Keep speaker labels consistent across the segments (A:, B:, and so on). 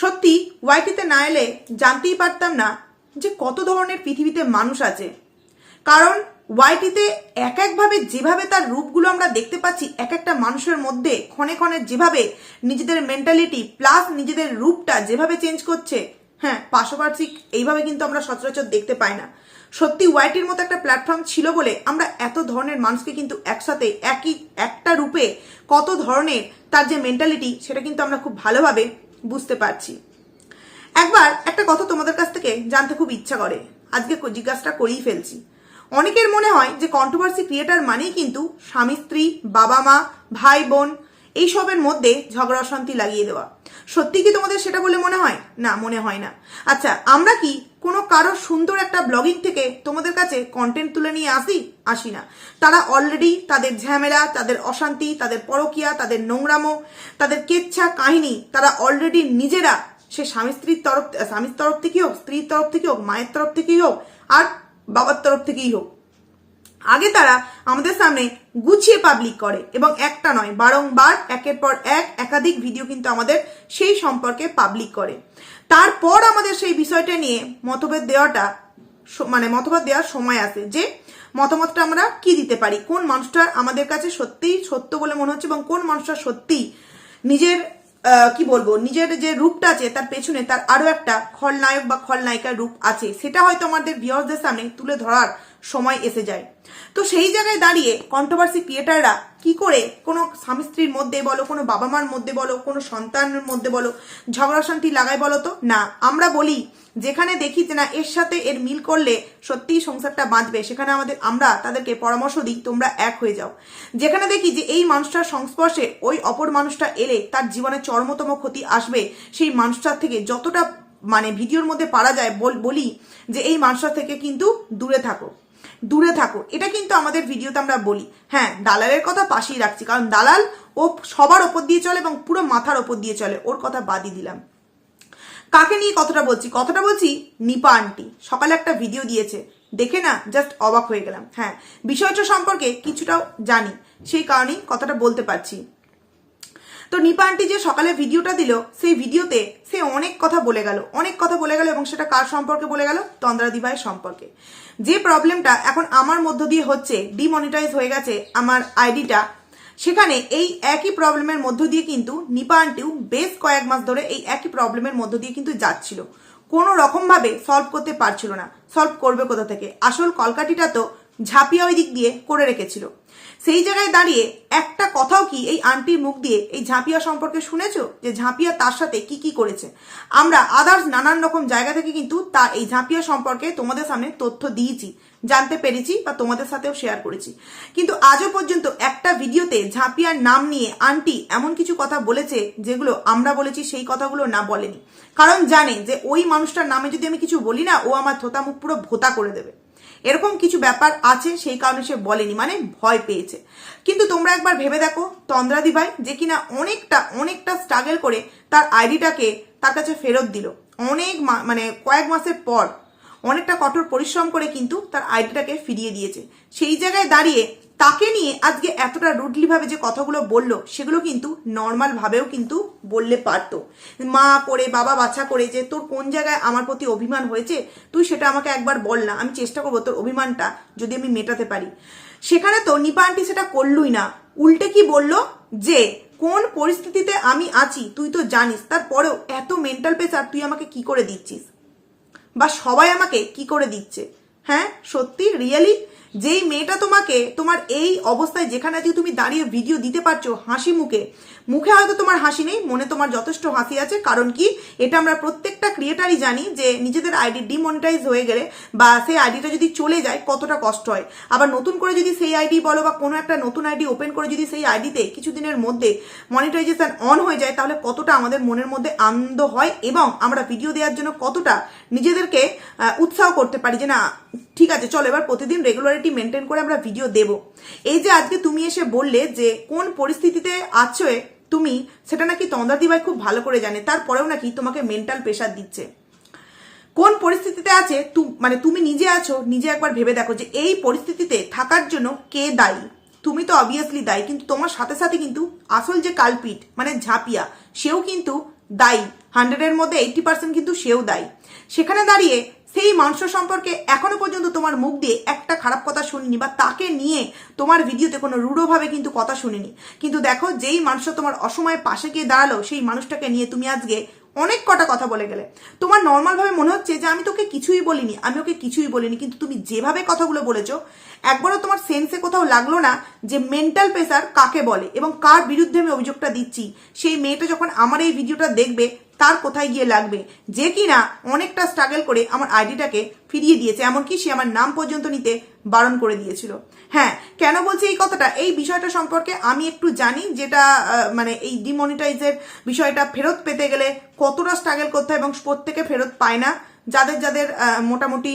A: সত্যি ওয়াইটিতে না এলে জানতেই পারতাম না যে কত ধরনের পৃথিবীতে মানুষ আছে। কারণ ওয়াইটিতে এক একভাবে যেভাবে তার রূপগুলো আমরা দেখতে পাচ্ছি, এক একটা মানুষের মধ্যে ক্ষণে ক্ষণে যেভাবে নিজেদের মেন্টালিটি প্লাস নিজেদের রূপটা যেভাবে চেঞ্জ করছে হ্যাঁ পাশাপাশি এইভাবে কিন্তু আমরা সচরাচর দেখতে পাই না। সত্যি ওয়াইটির মতো একটা প্ল্যাটফর্ম ছিল বলে আমরা এত ধরনের মানুষকে কিন্তু একসাথে, একই একটা রূপে কত ধরনের তার যে মেন্টালিটি সেটা কিন্তু আমরা খুব ভালোভাবে বুঝতে পারছি। একবার একটা কথা তোমাদের কাছ থেকে জানতে খুব ইচ্ছা করে। আজকে জিজ্ঞাসাটা করেই ফেলছি। অনেকের মনে হয় যে কন্ট্রোভার্সি ক্রিয়েটার মানেই কিন্তু স্বামী, স্ত্রী বাবা মা ভাই বোন এইসবের মধ্যে ঝগড়া অশান্তি লাগিয়ে দেওয়া। সত্যি কি তোমাদের সেটা বলে মনে হয়? না, মনে হয় না। আচ্ছা আমরা কি কোনো কারও সুন্দর একটা ব্লগিং থেকে তোমাদের কাছে কন্টেন্ট তুলে নিয়ে আসি? আসি না। তারা অলরেডি তাদের ঝামেলা, তাদের অশান্তি, তাদের পরকিয়া, তাদের নোংরামো, তাদের কেচ্ছা কাহিনী তারা অলরেডি নিজেরা সে স্বামী স্ত্রীর তরফ, স্বামীর তরফ থেকেই হোক, স্ত্রীর তরফ থেকে হোক, মায়ের তরফ থেকেই হোক, আর বাবার তরফ থেকেই হোক আগে তারা আমাদের সামনে গুছিয়ে পাবলিক করে এবং একটা নয়, বারংবার একের পর এক একাধিক ভিডিও কিন্তু আমাদের সেই সম্পর্কে পাবলিক করে। তারপর আমাদের সেই বিষয়টা নিয়ে মতভেদ দেওয়াটা মানে মতভেদ দেওয়ার সময় আসে যে মতামতটা আমরা কি দিতে পারি, কোন মানুষটা আমাদের কাছে সত্যিই সত্য বলে মনে হচ্ছে এবং কোন মানুষটা সত্যি নিজের কি বলব, নিজের যে রূপটা আছে তার পেছনে তার আরও একটা খলনায়ক বা খলনায়িকার রূপ আছে। সেটা হয়তো আমাদের ভিউয়ার্সদের সামনে তুলে ধরার সময় এসে যায়। তো সেই জায়গায় দাঁড়িয়ে কন্ট্রোভার্সি ক্রিয়েটাররা কি করে কোনো স্বামী স্ত্রীর মধ্যে বলো, কোনো বাবা মার মধ্যে বলো, কোনো সন্তানের মধ্যে বলো, ঝগড়া শান্তি লাগায় বলো তো? না। আমরা বলি, যেখানে দেখি যে না, এর সাথে এর মিল করলে সত্যিই সংসারটা বাঁচবে। সেখানে আমাদের, আমরা তাদেরকে পরামর্শ দিই, তোমরা এক হয়ে যাও। যেখানে দেখি যে এই মানুষটার সংস্পর্শে ওই অপর মানুষটা এলে তার জীবনে চরমতম ক্ষতি আসবে। সেই মানুষটার থেকে যতটা মানে ভিডিওর মধ্যে পারা যায় বল- যে এই মানুষটার থেকে কিন্তু দূরে থাকো। দূরে থাকো এটা কিন্তু আমাদের ভিডিওতে আমরা বলি। হ্যাঁ দালালের কথা পাশেই রাখছি, কারণ দালাল ও সবার ওপর দিয়ে চলে এবং পুরো মাথার ওপর দিয়ে চলে। ওর কথা বাদই দিলাম। কাকে নিয়ে কথাটা বলছি? কথাটা বলছি নিপা আন্টি। সকালে একটা ভিডিও দিয়েছে। দেখে না জাস্ট অবাক হয়ে গেলাম। হ্যাঁ বিষয়টা সম্পর্কে কিছুটাও জানি। সেই কারণেই কথাটা বলতে পারছি। তো নিপা আন্টি যে সকালে ভিডিওটা দিল, সেই ভিডিওতে সে অনেক কথা বলে গেল, অনেক কথা বলে গেল এবং সেটা কার সম্পর্কে বলে গেল? তন্দ্রাদি ভাইয়ের সম্পর্কে। যে প্রবলেমটা এখন আমার মধ্য দিয়ে হচ্ছে ডিমনিটাইজ হয়ে গেছে আমার আইডিটা, সেখানে এই একই প্রবলেমের মধ্য দিয়ে কিন্তু নিপা আন্টিও বেশ কয়েক মাস ধরে এই একই প্রবলেমের মধ্য দিয়ে কিন্তু যাচ্ছিল। কোনো রকমভাবে সলভ করতে পারছিল না। সলভ করবে কোথা থেকে? আসল কলকাটিটা তো ঝাঁপিয়া ওই দিক দিয়ে করে রেখেছিল। সেই জায়গায় দাঁড়িয়ে একটা কথাও কি এই আন্টির মুখ দিয়ে এই ঝাঁপিয়া সম্পর্কে শুনেছো? যে ঝাঁপিয়া তার সাথে কি কি করেছে? আমরা আদার্স নানান রকম জায়গা থেকে কিন্তু তা এই ঝাঁপিয়া সম্পর্কে তোমাদের সামনে তথ্য দিয়েছি, জানতে পেরেছি বা তোমাদের সাথেও শেয়ার করেছি। কিন্তু আজও পর্যন্ত একটা ভিডিওতে ঝাঁপিয়ার নাম নিয়ে আন্টি এমন কিছু কথা বলেছে যেগুলো আমরা বলেছি সেই কথাগুলো না বলেনি। কারণ জানে যে ওই মানুষটার নামে যদি আমি কিছু বলি না, ও আমার থোতা মুখ পুরো ভোতা করে দেবে। এরকম কিছু ব্যাপার আছে, সেই কারণে সে বলেনি মানে ভয় পেয়েছে। কিন্তু তোমরা একবার ভেবে দেখো, তন্দ্রাদি ভাই যে কিনা অনেকটা অনেকটা স্ট্রাগল করে তার আইডিটাকে তার কাছে ফেরত দিল। অনেক মানে কয়েক মাসের পর অনেকটা কঠোর পরিশ্রম করে কিন্তু তার আইডিটাকে ফিরিয়ে দিয়েছে। সেই জায়গায় দাঁড়িয়ে তাকে নিয়ে আজকে এতটা রুডলি ভাবে যে কথাগুলো বলল, সেগুলো কিন্তু নর্মাল ভাবেও কিন্তু বললে পারতো। মা করে, বাবা বাছা করে যে, তোর কোন জায়গায় আমার প্রতি অভিমান হয়েছে? তুই সেটা আমাকে একবার বল না। আমি চেষ্টা করব তোর অভিমানটা যদি আমি মেটাতে পারি। সেখানে তো নিপা আন্টি সেটা করলুই না। উল্টে কি বলল? যে, কোন পরিস্থিতিতে আমি আছি, তুই তো জানিস, তারপরেও এত মেন্টাল প্রেসার তুই আমাকে কি করে দিচ্ছিস? বা সবাই আমাকে কি করে দিচ্ছে? হ্যাঁ সত্যি? রিয়েলি যেই মেয়েটা তোমাকে তোমার এই অবস্থায় যেখানে আজকে তুমি দাঁড়িয়ে ভিডিও দিতে পারছ হাসি মুখে মুখে হয়তো তোমার হাসি নেই, মনে তোমার যথেষ্ট হাসি আছে, কারণ কি এটা আমরা প্রত্যেকটা ক্রিয়েটারই জানি যে নিজেদের আইডি ডিমনিটাইজ হয়ে গেলে বা সেই আইডিটা যদি চলে যায় কতটা কষ্ট হয়। আবার নতুন করে যদি সেই আইডি বলো বা কোনো একটা নতুন আইডি ওপেন করে যদি সেই আইডিতে কিছুদিনের মধ্যে মনিটাইজেশন অন হয়ে যায়, তাহলে কতটা আমাদের মনের মধ্যে আনন্দ হয় এবং আমরা ভিডিও দেওয়ার জন্য কতটা নিজেদেরকে উৎসাহ করতে পারি যে না, ঠিক আছে, চলো এবার প্রতিদিন রেগুলারিটি মেনটেন করে আমরা ভিডিও দেব। এই যে আজকে তুমি এসে বললে যে কোন পরিস্থিতিতে আছো তুমি সেটা নাকি তন্দাদি ভাই খুব ভালো করে জানে, তারপরেও নাকি তোমাকে মেন্টাল প্রেশার দিচ্ছে। কোন পরিস্থিতিতে আছে মানে তুমি নিজে আছো, নিজে একবার ভেবে দেখো যে এই পরিস্থিতিতে থাকার জন্য কে দায়ী। তুমি তো অবভিয়াসলি দায়ী, কিন্তু তোমার সাথে সাথে কিন্তু আসল যে কালপিট মানে ঝাঁপিয়া, সেও কিন্তু দায়ী। হান্ড্রেডের মধ্যে এইটি পার্সেন্ট কিন্তু সেও দায়ী। সেখানে দাঁড়িয়ে সেই মানুষ সম্পর্কে এখনও পর্যন্ত তোমার মুখ দিয়ে একটা খারাপ কথা শুনিনি বা তাকে নিয়ে তোমার ভিডিওতে কোনো রূঢ়ভাবে কিন্তু কথা শুনিনি। কিন্তু দেখো, যেই মানুষ তোমার অসময়ে পাশে গিয়ে দাঁড়াল, সেই মানুষটাকে নিয়ে তুমি আজকে অনেক কটা কথা বলে গেলে। তোমার নর্মালভাবে মনে হচ্ছে যে আমি তোকে কিছুই বলিনি, আমি ওকে কিছুই বলিনি, কিন্তু তুমি যেভাবে কথাগুলো বলেছ, একবারও তোমার সেন্সে কোথাও লাগল না যে মেন্টাল প্রেসার কাকে বলে এবং কার বিরুদ্ধে আমি অভিযোগটা দিচ্ছি। সেই মেয়েটা যখন আমার এই ভিডিওটা দেখবে তার কোথায় গিয়ে লাগবে? যে কিনা অনেকটা স্ট্রাগল করে আমার আইডিটাকে ফিরিয়ে দিয়েছে, এমনকি সে আমার নাম পর্যন্ত নিতে বারণ করে দিয়েছিল। হ্যাঁ কেন বলছি এই কথাটা? এই বিষয়টা সম্পর্কে আমি একটু জানি, যেটা মানে এই ডিমনিটাইজের বিষয়টা ফেরত পেতে গেলে কতটা স্ট্রাগল করতে হয় এবং প্রত্যেকে ফেরত পায় না। যাদের যাদের মোটামুটি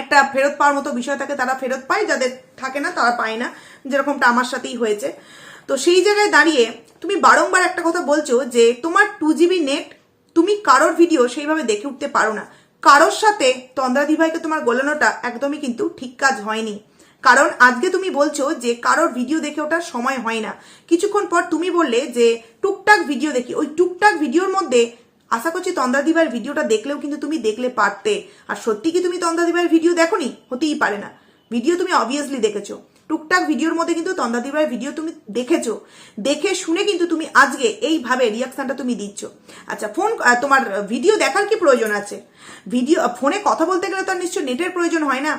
A: একটা ফেরত পাওয়ার মতো বিষয় থাকে তারা ফেরত পায়, যাদের থাকে না তারা পায় না। যেরকমটা আমার সাথেই হয়েছে। তো সেই জায়গায় দাঁড়িয়ে তুমি বারংবার একটা কথা বলছো যে তোমার টু জিবি নেট তুমি কারোর ভিডিও সেইভাবে দেখে উঠতে পারো না। কারোর সাথে তন্দ্রাদি ভাইকে তোমার গোলানোটা একদমই কিন্তু ঠিক কাজ হয়নি। কারণ আজকে তুমি বলছো যে কারোর ভিডিও দেখে ওঠার সময় হয় না। কিছুক্ষণ পর তুমি বললে যে টুকটাক ভিডিও দেখি। ওই টুকটাক ভিডিওর মধ্যে আশা করছি তন্দ্রাদিভাইয়ের ভিডিওটা দেখলেও কিন্তু তুমি দেখলে পারতে। আর সত্যি কি তুমি তন্দ্রাদিভাইয়ের ভিডিও দেখোনি? হতেই পারে না। ভিডিও তুমি অবভিয়াসলি দেখেছ। টুকটাক ভিডিওর মধ্যে কিন্তু তন্দ্রাদিভাইয়ের ভিডিও তুমি দেখেছ। দেখে শুনে কিন্তু তুমি আজকে এইভাবে রিয়াকশনটা তুমি দিচ্ছ। আচ্ছা ফোন তোমার ভিডিও দেখার কি প্রয়োজন আছে? ভিডিও ফোনে কথা বলতে গেলে তো নিশ্চয় নেটের প্রয়োজন হয় না?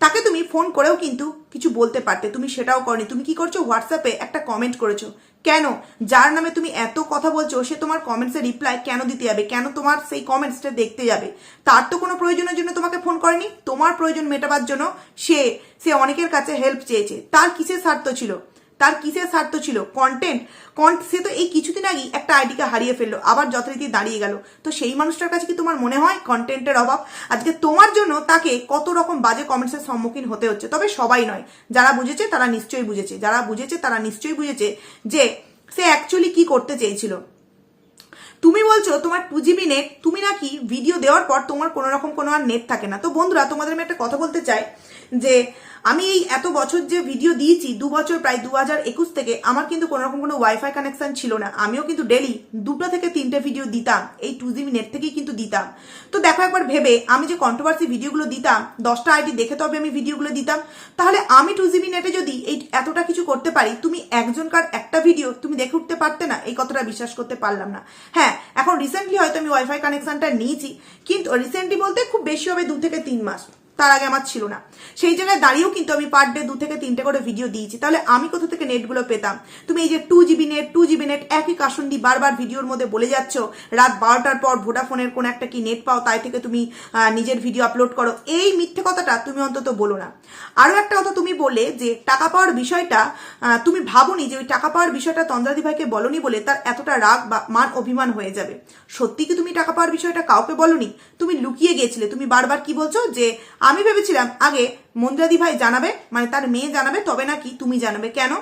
A: তাকে তুমি ফোন করেও কিন্তু কিছু বলতে পারতে, তুমি সেটাও করনি। তুমি কি করছ? হোয়াটসঅ্যাপে একটা কমেন্ট করেছ। কেন? যার নামে তুমি এত কথা বলছো, সে তোমার কমেন্টসে রিপ্লাই কেন দিতে যাবে? কেন তোমার সেই কমেন্টসটা দেখতে যাবে? তার তো কোনো প্রয়োজনের জন্য তোমাকে ফোন করেনি। তোমার প্রয়োজন মেটাবার জন্য সে সে অনেকের কাছে হেল্প চেয়েছে। তার কিসের স্বার্থ ছিল? তার কিসের স্বার্থ ছিল? কন্টেন্ট কন্ট সে তো এই কিছুদিন আগেই একটা আইডিকে হারিয়ে ফেলল, আবার যথারীতি দাঁড়িয়ে গেল। তো সেই মানুষটার কাছে কি তোমার মনে হয় কন্টেন্টের অভাব? আজকে তোমার জন্য তাকে কত রকম বাজে কমেন্টসের সম্মুখীন হতে হচ্ছে, তবে সবাই নয়। যারা বুঝেছে তারা নিশ্চয়ই বুঝেছে। যারা বুঝেছে তারা নিশ্চয়ই বুঝেছে যে সে অ্যাকচুয়ালি কি করতে চেয়েছিল। তুমি বলছো তোমার টু জিবি নেট তুমি নাকি ভিডিও দেওয়ার পর তোমার কোনো রকম কোনো আর নেট থাকে না। তো বন্ধুরা, তোমাদের আমি একটা কথা বলতে চাই যে আমি এই এত বছর যে ভিডিও দিয়েছি, দু বছর, প্রায় দু হাজার একুশ থেকে, আমার কিন্তু কোনো রকম কোনো ওয়াইফাই কানেকশন ছিল না। আমিও কিন্তু ডেলি দুটো থেকে তিনটে ভিডিও দিতাম। এই টু জিবি নেট থেকেই কিন্তু দিতাম। তো দেখো একবার ভেবে, আমি যে কন্ট্রোভার্সি ভিডিওগুলো দিতাম, দশটা আইডি দেখে তবে আমি ভিডিওগুলো দিতাম, তাহলে আমি টু জিবি নেটে যদি এই এতটা কিছু করতে পারি, তুমি একজনকার একটা ভিডিও তুমি দেখে উঠতে পারতে না? এই কথাটা বিশ্বাস করতে পারলাম না। হ্যাঁ এখন রিসেন্টলি হয়তো আমি ওয়াইফাই কানেকশনটা নিয়েছি, কিন্তু রিসেন্টলি বলতে খুব বেশি হবে দু থেকে তিন মাস। তার আগে আমার ছিল না। সেই জায়গায় দাঁড়িয়েও কিন্তু আমি পার ডে দু থেকে তিনটে করে ভিডিও দিয়েছি। তাহলে আমি কোথা থেকে নেটগুলো পেতাম? তুমি এই যে two GB net two GB net একই কাসন্ডি বারবার ভিডিওর মধ্যে বলে যাচ্ছ, রাত বারোটার পর ভোডাফোনের কোন একটা কি নেট পাও, তাই থেকে তুমি নিজের ভিডিও আপলোড করো। এই মিথ্যে কথাটা তুমি অন্তত বলো না। আরও একটা কথা তুমি বলে যে, টাকা পাওয়ার বিষয়টা তুমি ভাবোনি যে ওই টাকা পাওয়ার বিষয়টা তন্দ্রাদি ভাইকে বলনি বলে তার এতটা রাগ বা মান অভিমান হয়ে যাবে। সত্যি কি তুমি টাকা পাওয়ার বিষয়টা কাউকে বলনি? তুমি লুকিয়ে গেছিলে। তুমি বারবার কি বলছো যে আমি ভেবেছিলাম, আগে মন্দ্রাদি ভাই জানাবে মানে তার মেয়ে জানাবে, তবে নাকি তুমি জানাবে। কেন?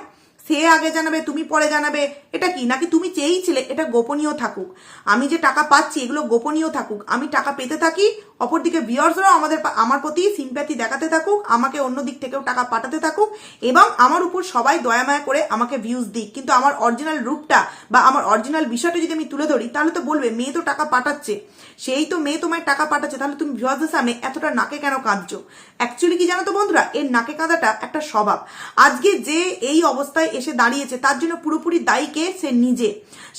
A: সে আগে জানাবে, তুমি পরে জানাবে। এটা কি? নাকি তুমি চেয়েছিলে এটা গোপনীয় থাকুক। আমি যে টাকা পাচ্ছি, এগুলো গোপনীয় থাকুক। আমি টাকা পেতে থাকি অপরদিকে ভিউয়ার্সরাও আমাদের আমার প্রতি সিম্প্যাথি দেখাতে থাকুক, আমাকে অন্য দিক থেকেও টাকা পাঠাতে থাকুক, এবং আমার উপর সবাই দয়ামায়া করে আমাকে ভিউজ দিক। কিন্তু আমার অরিজিনাল রূপটা বা আমার অরিজিনাল বিষয়টা যদি আমি তুলে ধরি, তাহলে তো বলবে, মেয়ে তো টাকা পাঠাচ্ছে। সেই তো মেয়ে তোমায় টাকা পাঠাচ্ছে, তাহলে তুমি ভিউয়ার্সদের সামনে এতটা নাকে কেন কাঁদছো? অ্যাকচুয়ালি কি জানো তো বন্ধুরা? এর নাকে কাঁদাটা একটা স্বভাব। আজকে যে এই অবস্থায় এসে দাঁড়িয়েছে, তার জন্য পুরোপুরি দায়ীকে সে নিজে।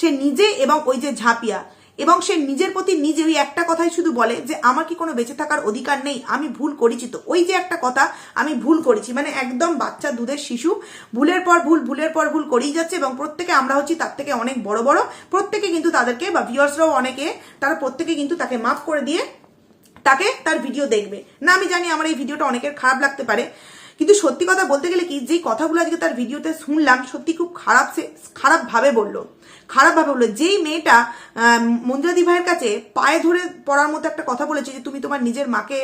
A: সে নিজে এবং ওই যে ঝাঁপিয়া। এবং সে নিজের প্রতি নিজে ওই একটা কথাই শুধু বলে যে, আমার কি কোনো বেঁচে থাকার অধিকার নেই? আমি ভুল করেছি তো। ওই যে একটা কথা, আমি ভুল করেছি। মানে একদম বাচ্চা, দুধের শিশু, ভুলের পর ভুল, ভুলের পর ভুল করেই যাচ্ছে এবং প্রত্যেকে আমরা হচ্ছি তার থেকে অনেক বড় বড়। প্রত্যেকে কিন্তু তাদেরকে বা ভিউয়ার্সরাও অনেকে, তারা প্রত্যেকে কিন্তু তাকে মাফ করে দিয়ে তাকে তার ভিডিও দেখবে। না, আমি জানি আমার এই ভিডিওটা অনেকের খারাপ লাগতে পারে, কিন্তু সত্যি কথা বলতে গেলে কি, যেই কথাগুলো আজকে তার ভিডিওতে শুনলাম, সত্যি খুব খারাপ খারাপভাবে বলল। খারাপভাবে বলল, যেই মেয়েটা মন্দিরাদি ভাইয়ের কাছে পায়ে ধরে পড়ার মতো একটা কথা বলেছে যে, তুমি তোমার নিজের মাকে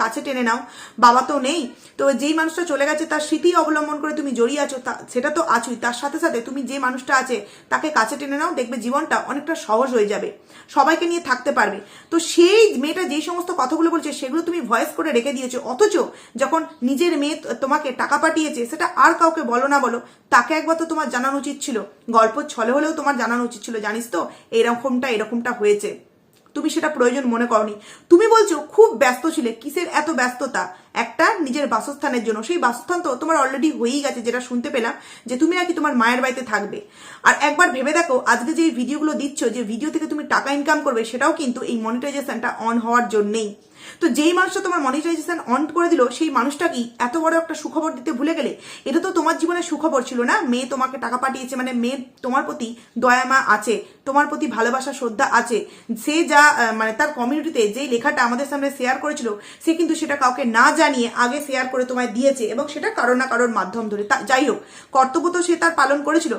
A: কাছে টেনে নাও, বাবা তো নেই। তো যেই মানুষটা চলে গেছে, তার স্মৃতি অবলম্বন করে তুমি জড়িয়ে আছো সেটা তো আছোই। তার সাথে সাথে তুমি যে মানুষটা আছে, তাকে কাছে টেনে নাও, দেখবে জীবনটা অনেকটা সহজ হয়ে যাবে। সবাইকে নিয়ে থাকতে পারবে। তো সেই মেয়েটা যেই সমস্ত কথাগুলো বলছে, সেগুলো তুমি ভয়েস করে রেখে দিয়েছ। অথচ যখন নিজের মেয়ে তোমাকে টাকা পাঠিয়েছে, সেটা আর কাউকে বলো না বলো, তাকে একবার তো তোমার জানানো উচিত ছিল। গল্প ছলে হলেও তোমার জানানো উচিত ছিল, জানিস তো? এরকমটা এরকমটা হয়েছে। তুমি সেটা প্রয়োজন মনে করনি। তুমি বলছো, খুব ব্যস্ত ছিলে। কিসের এত ব্যস্ততা? একটা নিজের বাসস্থানের জন্য। সেই বাসস্থান তো তোমার অলরেডি হয়েই গেছে, যেটা শুনতে পেলাম যে তুমি নাকি তোমার মায়ের বাড়িতে থাকবে। আর একবার ভেবে দেখো, আজকে যে ভিডিওগুলো দিচ্ছ, যে ভিডিও থেকে তুমি টাকা ইনকাম করবে, সেটাও কিন্তু এই মনিটাইজেশনটা অন হওয়ার জন্যেই। তো যেই মানুষটা তোমার মনিটাইজেশন অন করে দিল, সেই মানুষটা কি এত বড় একটা সুখবর দিতে ভুলে গেলে? এটা তো তোমার জীবনে সুখবর ছিল না? মেয়ে তোমাকে টাকা পাঠিয়েছে মানে মেয়ে তোমার প্রতি দয়ামা আছে, তোমার প্রতি ভালোবাসা, শ্রদ্ধা আছে। সে যা মানে তার কমিউনিটিতে যেই লেখাটা আমাদের সামনে শেয়ার করেছিল, সে কিন্তু সেটা কাউকে না জানিয়ে আগে শেয়ার করে তোমায় দিয়েছে এবং সেটা কারও না কারোর মাধ্যম ধরে। যাই হোক, কর্তব্য তো সে তার পালন করেছিল।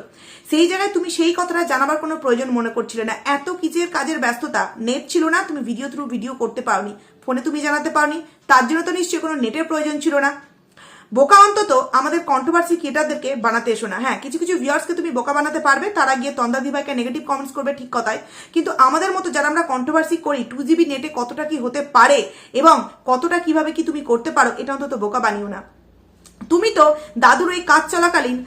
A: সেই জায়গায় তুমি সেই কথাটা জানাবার কোনো প্রয়োজন মনে করছিলে না। এত কিচের কাজের ব্যস্ততা নেট ছিল না, তুমি ভিডিও থ্রু ভিডিও করতে পারোনি। ফোনে তুমি জানাতে পারোনি, তার জন্য তো নিশ্চয়ই কোনো নেটের প্রয়োজন ছিল না। বোকা অন্তত আমাদের কন্ট্রোভার্সি ক্রিয়েটারদেরকে বানাতে এসো না। হ্যাঁ কিছু কিছু ভিউয়ার্সকে তুমি বোকা বানাতে পারবে, তারা গিয়ে তন্দা দিভাইকে নেগেটিভ কমেন্টস করবে ঠিক কথাই কিন্তু আমাদের মতো যারা আমরা কন্ট্রোভার্সি করি টু জিবি নেটে কতটা কি হতে পারে এবং কতটা কীভাবে কি তুমি করতে পারো, এটা অন্তত বোকা বানিও না। তুমি তো দাদুর ওই কাজ চলাকালীন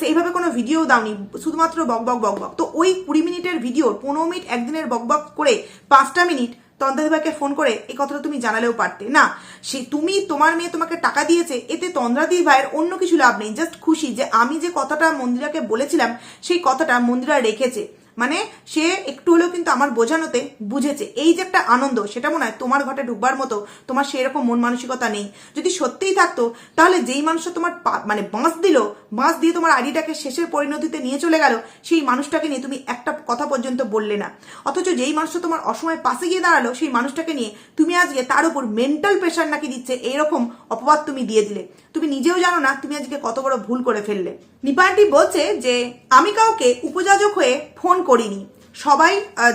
A: সেইভাবে কোনো ভিডিও দাওনি, শুধুমাত্র বক বক বক বক। তো ওই কুড়ি মিনিটের ভিডিও পনেরো মিনিট, একদিনের বক বক করে, পাঁচটা মিনিট তন্দ্রাদিভাইকে ফোন করে, এই কথাটা তুমি জানালেও পারতে। না, সে তুমি, তোমার মেয়ে তোমাকে টাকা দিয়েছে, এতে তন্দ্রাদি ভাইয়ের অন্য কিছু লাভ নেই। জাস্ট খুশি যে আমি যে কথাটা মন্দিরাকে বলেছিলাম, সেই কথাটা মন্দিরা রেখেছে। মানে সে একটু হলেও কিন্তু আমার বোঝানোতে বুঝেছে। এই যে একটা আনন্দ, সেটা মনে হয় তোমার ঘটে ঢুকবার মতো তোমার সেরকম মন মানসিকতা নেই। যদি সত্যিই থাকতো, তাহলে যেই মানুষটা তোমার মানে বাঁশ দিল, বাঁশ দিয়ে তোমার আইডিটাকে শেষের পরিণতিতে নিয়ে চলে গেল, সেই মানুষটাকে নিয়ে তুমি একটা কথা পর্যন্ত বললে না। অথচ যেই মানুষটা তোমার অসময় পাশে গিয়ে দাঁড়াল, সেই মানুষটাকে নিয়ে তুমি আজকে তার উপর মেন্টাল প্রেশার নাকি দিচ্ছে, এইরকম অপবাদ তুমি দিয়ে দিলে। তুমি নিজেও জানো না, তুমি আজকে কত বড় ভুল করে ফেললে। নিপানটি বলছে যে, আমি কাউকে উপযাজক হয়ে ফোন করিনি। সবাই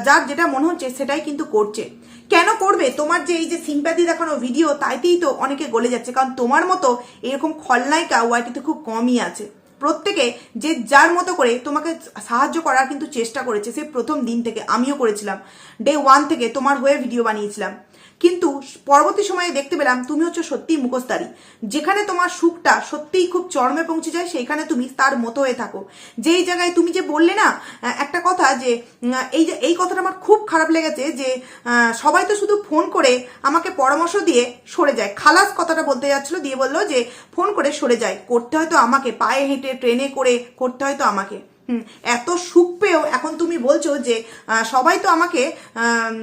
A: যার যেটা মনে হচ্ছে সেটাই কিন্তু করছে। কেন করবে? তোমার যে এই যে সিম্প্যাথি দেখানো ভিডিও তাইতেই তো অনেকে গলে যাচ্ছে। কারণ তোমার মতো এরকম খলনায়িকা ওয়াইটিতে খুব কমই আছে। প্রত্যেকে যে যার মতো করে তোমাকে সাহায্য করার কিন্তু চেষ্টা করেছে, সে প্রথম দিন থেকে। আমিও করেছিলাম। ডে ওয়ান থেকে তোমার হয়ে ভিডিও বানিয়েছিলাম। কিন্তু পরবর্তী সময়ে দেখতে পেলাম তুমি হচ্ছে সত্যিই মুখোশধারী। যেখানে তোমার সুখটা সত্যিই খুব চরমে পৌঁছে যায়, সেইখানে তুমি তার মতো হয়ে থাকো। যেই জায়গায় তুমি যে বললে না একটা কথা যে এই যে, এই কথাটা আমার খুব খারাপ লেগেছে যে সবাই তো শুধু ফোন করে আমাকে পরামর্শ দিয়ে সরে যায়। খালাস কথাটা বলতে যাচ্ছিল, দিয়ে বলল যে, ফোন করে সরে যায়। করতে হয়তো আমাকে, পায়ে হেঁটে, ট্রেনে করে করতে হয়তো আমাকে। এত সুখ পেয়েও এখন তুমি বলছো যে সবাই তো আমাকে আম,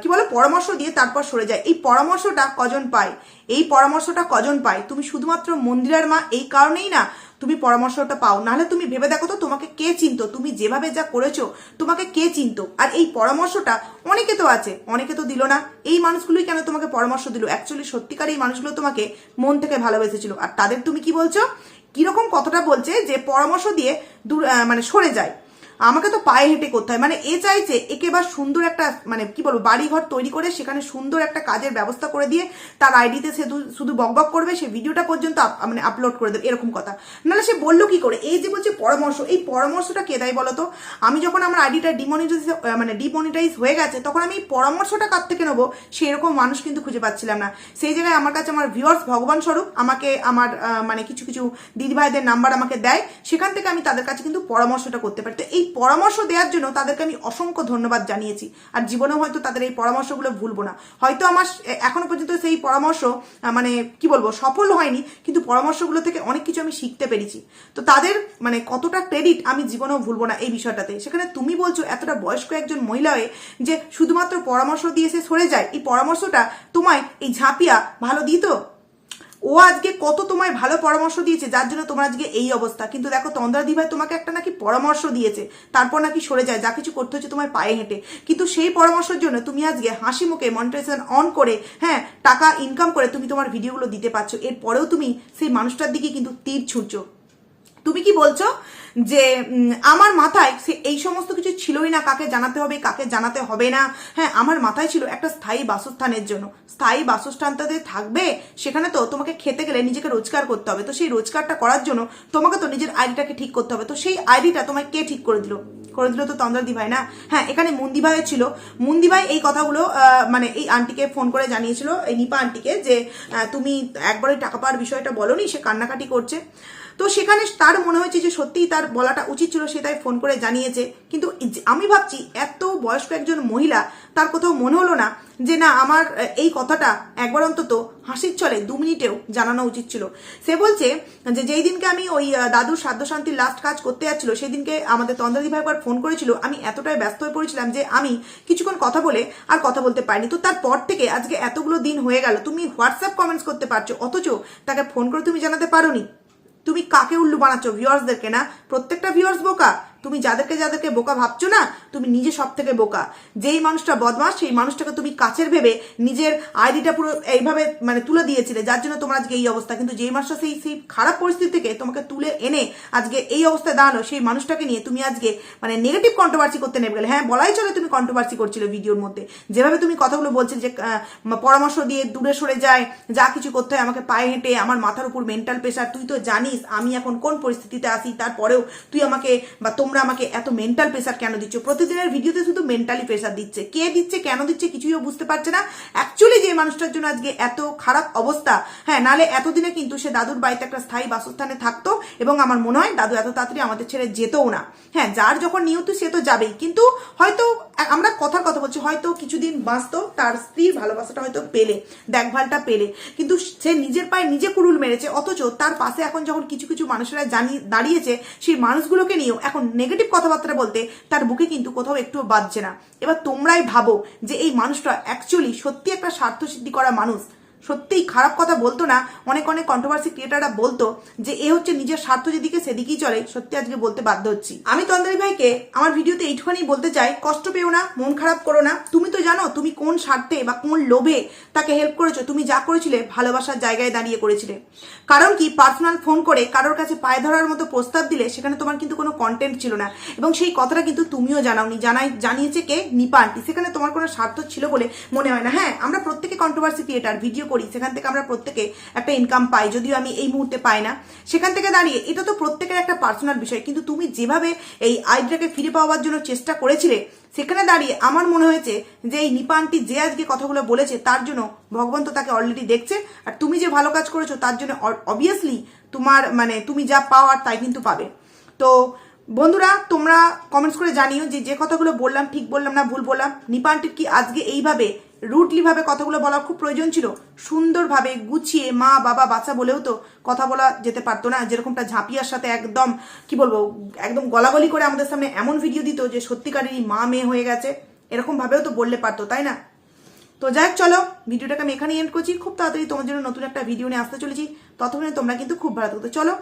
A: কি বলে পরামর্শ দিয়ে তারপর সরে যায়। এই পরামর্শটা কজন পায়? এই পরামর্শটা কজন পায়? তুমি শুধুমাত্র মন্দিরের মা এই কারণেই না তুমি পরামর্শটা পাও। নাহলে তুমি ভেবে দেখো তো তোমাকে কে চিনতো? তুমি যেভাবে যা করেছ তোমাকে কে চিনতো? আর এই পরামর্শটা অনেকে তো আছে অনেকে তো দিল না। এই মানুষগুলোই কেন তোমাকে পরামর্শ দিল? অ্যাকচুয়ালি সত্যিকার এই মানুষগুলো তোমাকে মন থেকে ভালোবেসেছিল। আর তাদের তুমি কি বলছো? কীরকম কথাটা বলছে যে পরামর্শ দিয়ে মানে সরে যায়। আমাকে তো পায়ে হেঁটে করতে হয়। মানে এ চাইছে একে এবার সুন্দর একটা মানে কি বলব বাড়ি ঘর তৈরি করে সেখানে সুন্দর একটা কাজের ব্যবস্থা করে দিয়ে তার আইডিতে সে শুধু বকবক করবে, সে ভিডিওটা পর্যন্ত মানে আপলোড করে দেবে, এরকম কথা। নাহলে সে বলল কি করে? এই যে বলছে পরামর্শ, এই পরামর্শটা কে দেয় বলতো? আমি যখন আমার আইডিটা ডিমনিটাইজ মানে ডিমনিটাইজ হয়ে গেছে, তখন আমি এই পরামর্শটা কার থেকে নেব? সেরকম মানুষ কিন্তু খুঁজে পাচ্ছিলাম না। সেই জায়গায় আমার কাছে আমার ভিউয়ার্স ভগবান স্বরূপ, আমাকে আমার মানে কিছু কিছু দিদিভাইদের নাম্বার আমাকে দেয়। সেখান থেকে আমি তাদের কাছে কিন্তু পরামর্শটা করতে পারি। তো এই পরামর্শ দেওয়ার জন্য তাদেরকে আমি অসংখ্য ধন্যবাদ জানিয়েছি। আর জীবনেও হয়তো তাদের এই পরামর্শগুলো ভুলবো না। হয়তো আমার এখনও পর্যন্ত সেই পরামর্শ মানে কি বলব, সফল হয়নি, কিন্তু পরামর্শগুলো থেকে অনেক কিছু আমি শিখতে পেরেছি। তো তাদের মানে কতটা ক্রেডিট আমি জীবনেও ভুলবো না এই বিষয়টাতে। সেখানে তুমি বলছো এতটা বয়স্ক একজন মহিলা হয়ে যে শুধুমাত্র পরামর্শ দিয়ে সে সরে যায়। এই পরামর্শটা তোমায় এই ঝাঁপিয়া ভালো দিত? ও আজকে কত তোমায় ভালো পরামর্শ দিয়েছে, যার জন্য তোমার আজকে এই অবস্থা। কিন্তু দেখো তন্দ্রা দিভাই তোমাকে একটা নাকি পরামর্শ দিয়েছে, তারপর নাকি সরে যায়, যা কিছু করতে হচ্ছে তোমার পায়ে হেঁটে। কিন্তু সেই পরামর্শের জন্য তুমি আজকে হাসি মুখে মনিটাইজেশন অন করে হ্যাঁ টাকা ইনকাম করে তুমি তোমার ভিডিওগুলো দিতে পারছ। এরপরেও তুমি সেই মানুষটার দিকে কিন্তু তীর ছুঁড়ছো। তুমি কি বলছো? যে আমার মাথায় সে এই সমস্ত কিছু ছিলই না, কাকে জানাতে হবে, কাকে জানাতে হবে না। হ্যাঁ আমার মাথায় ছিল একটা স্থায়ী বাসস্থানের জন্য। স্থায়ী বাসস্থানটাতে থাকবে, সেখানে তো তোমাকে খেতে গেলে নিজেকে রোজগার করতে হবে। তো সেই রোজগারটা করার জন্য তোমাকে তো নিজের আইডিটাকে ঠিক করতে হবে। তো সেই আইডিটা তোমায় কে ঠিক করে দিল? করে দিল তো তন্দ্রাদি ভাই না? হ্যাঁ এখানে মুন্দি ভাইও ছিল। মুন্দি ভাই এই কথাগুলো মানে এই আন্টিকে ফোন করে জানিয়েছিল, এই নিপা আন্টিকে, যে তুমি একবারই টাকা পাওয়ার বিষয়টা বলনি, সে কান্নাকাটি করছে। তো সেখানে তার মনে হয়েছে যে সত্যিই তার বলাটা উচিত ছিল, সে তাই ফোন করে জানিয়েছে। কিন্তু আমি ভাবছি, এত বয়স্ক একজন মহিলা, তার কোথাও মনে হলো না যে না, আমার এই কথাটা একবার অন্তত হাসির চলে দু মিনিটেও জানানো উচিত ছিল। সে বলছে যে যেই দিনকে আমি ওই দাদুর শান্তির লাস্ট কাজ করতে যাচ্ছিল, সেই দিনকে আমাদের তন্দ্রাদি ভাই একবার ফোন করেছিল। আমি এতটাই ব্যস্ত হয়ে পড়েছিলাম যে আমি কিছুক্ষণ কথা বলে আর কথা বলতে পারিনি। তো তারপর থেকে আজকে এতগুলো দিন হয়ে গেল, তুমি হোয়াটসঅ্যাপ কমেন্টস করতে পারছ, অথচ তাকে ফোন করে তুমি জানাতে পারোনি। তুমি কাকে উল্লু বানাচ্ছ? ভিউয়ার্সদেরকে না? প্রত্যেকটা ভিউয়ার্স বোকা। তুমি যাদেরকে যাদেরকে বোকা ভাবছ না, তুমি নিজে সব থেকে বোকা। যেই মানুষটা বদমাস, সেই মানুষটাকে তুমি কাছের ভেবে নিজের আইডিটা পুরো এইভাবে মানে তুলে দিয়েছিলে, যার জন্য তোমার আজকে এই অবস্থা। কিন্তু যেই মানুষটা সেই সেই খারাপ পরিস্থিতি থেকে তোমাকে তুলে এনে আজকে এই অবস্থায় দাঁড়ানো সেই মানুষটাকে নিয়ে তুমি আজকে মানে নেগেটিভ কন্ট্রোভার্সি করতে নেমে গেলে। হ্যাঁ বলাই চলে তুমি কন্ট্রোভার্সি করছিলে ভিডিওর মধ্যে। যেভাবে তুমি কথাগুলো বলছিলে যে পরামর্শ দিয়ে দূরে সরে যায়, যা কিছু করতে হয় আমাকে পায়ে হেঁটে, আমার মাথার উপর মেন্টাল প্রেশার তুই তো জানিস আমি এখন কোন পরিস্থিতিতে আসি তারপরেও তুই আমাকে বা তোমরা আমাকে এত মেন্টাল প্রেশার কেন দিচ্ছ? প্রতিদিনের ভিডিওতে শুধু মেন্টালি প্রেশার দিচ্ছে। কে দিচ্ছে, কেন দিচ্ছে কিছুইও বুঝতে পারছে না। অ্যাকচুয়ালি যে মানুষটার জন্য আজকে এত খারাপ অবস্থা হ্যাঁ নালে এতদিনে কিন্তু সে দাদুর বাড়িতে একটা স্থায়ী বাসস্থানে থাকতো এবং আমার মনে হয় দাদু এত তাড়াতাড়ি আমাদের ছেড়ে যেতও না। হ্যাঁ যার যখন নিয়ত সে তো যাবেই। কিন্তু হয়তো আমরা কথার কথা বলছি, হয়তো কিছুদিন বাঁচতো, তার স্ত্রীর ভালোবাসাটা হয়তো পেলে, দেখভালটা পেলে। কিন্তু সে নিজের পায়ে নিজে কুড়ুল মেরেছে, অথচ তার পাশে এখন যখন কিছু কিছু মানুষেরা জানিয়ে দাঁড়িয়েছে, সেই মানুষগুলোকে নিয়েও এখন নেগেটিভ কথাবার্তা বলতে তার বুকে কিন্তু কোথাও একটু বাজছে না। এবার তোমরাই ভাবো যে এই মানুষটা অ্যাকচুয়ালি সত্যি একটা স্বার্থসিদ্ধি করা মানুষ। সত্যিই খারাপ কথা বলতো না, অনেক অনেক কন্ট্রোভার্সি ক্রিয়েটাররা বলতো যে এ হচ্ছে নিজের স্বার্থ যেদিকে সেদিকেই চলে, সত্যি আজকে বলতে বাধ্য হচ্ছি। আমি তন্দ্রারি ভাইকে আমার ভিডিওতে এইটুখানি বলতে চাই, কষ্ট পেও না, মন খারাপ করো না, তুমি তো জানো তুমি কোন স্বার্থে বা কোন লোভে তাকে হেল্প করেছ, তুমি যা করেছিলে ভালোবাসার জায়গায় দাঁড়িয়ে করেছিলে। কারণ কি পার্সোনাল ফোন করে কারোর কাছে পায়ে ধরার মতো প্রস্তাব দিলে সেখানে তোমার কিন্তু কোনো কন্টেন্ট ছিল না এবং সেই কথাটা কিন্তু তুমিও জানাওনি, জানাই, জানিয়েছে কে? নিপা সেখানে তোমার কোনো স্বার্থ ছিল বলে মনে হয় না। হ্যাঁ আমরা প্রত্যেকে কন্ট্রোভার্সি ক্রিয়েটার ভিডিও করি, সেখান থেকে আমরা প্রত্যেকে একটা ইনকাম পাই, যদিও আমি এই মুহূর্তে পাই না। সেখান থেকে দাঁড়িয়ে, এটা তো প্রত্যেকের একটা পার্সোনাল বিষয়, কিন্তু তুমি যেভাবে এই আইডিয়াকে ফিরে পাওয়ার জন্য চেষ্টা করেছিলে, সেখানে দাঁড়িয়ে আমার মনে হয়েছে যে এই নিপা আন্টি যে আজকে কথাগুলো বলেছে, তার জন্য ভগবান তো তাকে অলরেডি দেখছে, আর তুমি যে ভালো কাজ করেছ, তার জন্য অবভিয়াসলি তোমার মানে তুমি যা পাওয়ার তাই কিন্তু পাবে। তো বন্ধুরা, তোমরা কমেন্টস করে জানিও যে যে কথাগুলো বললাম, ঠিক বললাম না, ভুল বললাম, নিপা আন্টির কি আজকে এইভাবে রুটলি ভাবে কথাগুলো বলা খুব প্রয়োজন ছিল। সুন্দরভাবে গুছিয়ে মা, বাবা বাচ্চা বলেও তো কথা বলা যেতে পারতো না। যেরকমটা ঝাঁপিয়ার সাথে একদম, কি বলব, একদম গলাগলি করে আমাদের সামনে এমন ভিডিও দিত যে সত্যিকারেরই মা মেয়ে হয়ে গেছে। এরকম ভাবেও তো বললে পারতো, তাই না? তো যাই চলো, ভিডিওটাকে আমি এখানেই এন্ড করছি। খুব তাড়াতাড়ি তোমার জন্য নতুন একটা ভিডিও নিয়ে আসতে চলেছি। ততক্ষণে তোমরা কিন্তু খুব ভালো থাকতো চলো